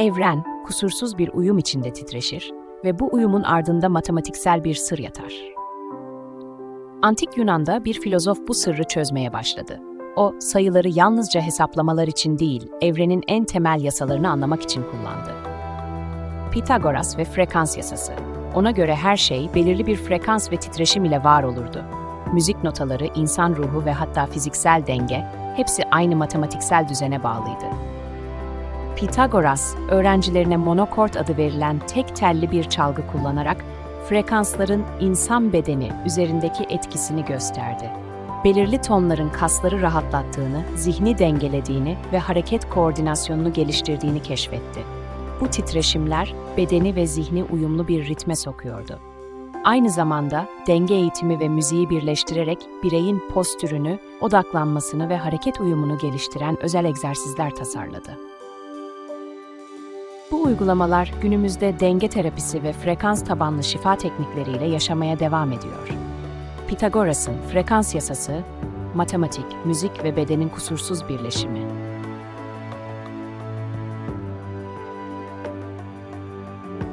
Evren kusursuz bir uyum içinde titreşir ve bu uyumun ardında matematiksel bir sır yatar. Antik Yunan'da bir filozof bu sırrı çözmeye başladı. O, sayıları yalnızca hesaplamalar için değil, evrenin en temel yasalarını anlamak için kullandı. Pitagoras ve frekans yasası. Ona göre her şey belirli bir frekans ve titreşim ile var olurdu. Müzik notaları, insan ruhu ve hatta fiziksel denge hepsi aynı matematiksel düzene bağlıydı. Pitagoras, öğrencilerine monokord adı verilen tek telli bir çalgı kullanarak frekansların insan bedeni üzerindeki etkisini gösterdi. Belirli tonların kasları rahatlattığını, zihni dengelediğini ve hareket koordinasyonunu geliştirdiğini keşfetti. Bu titreşimler bedeni ve zihni uyumlu bir ritme sokuyordu. Aynı zamanda denge eğitimi ve müziği birleştirerek bireyin postürünü, odaklanmasını ve hareket uyumunu geliştiren özel egzersizler tasarladı. Bu uygulamalar günümüzde denge terapisi ve frekans tabanlı şifa teknikleriyle yaşamaya devam ediyor. Pitagoras'ın frekans yasası, matematik, müzik ve bedenin kusursuz birleşimi.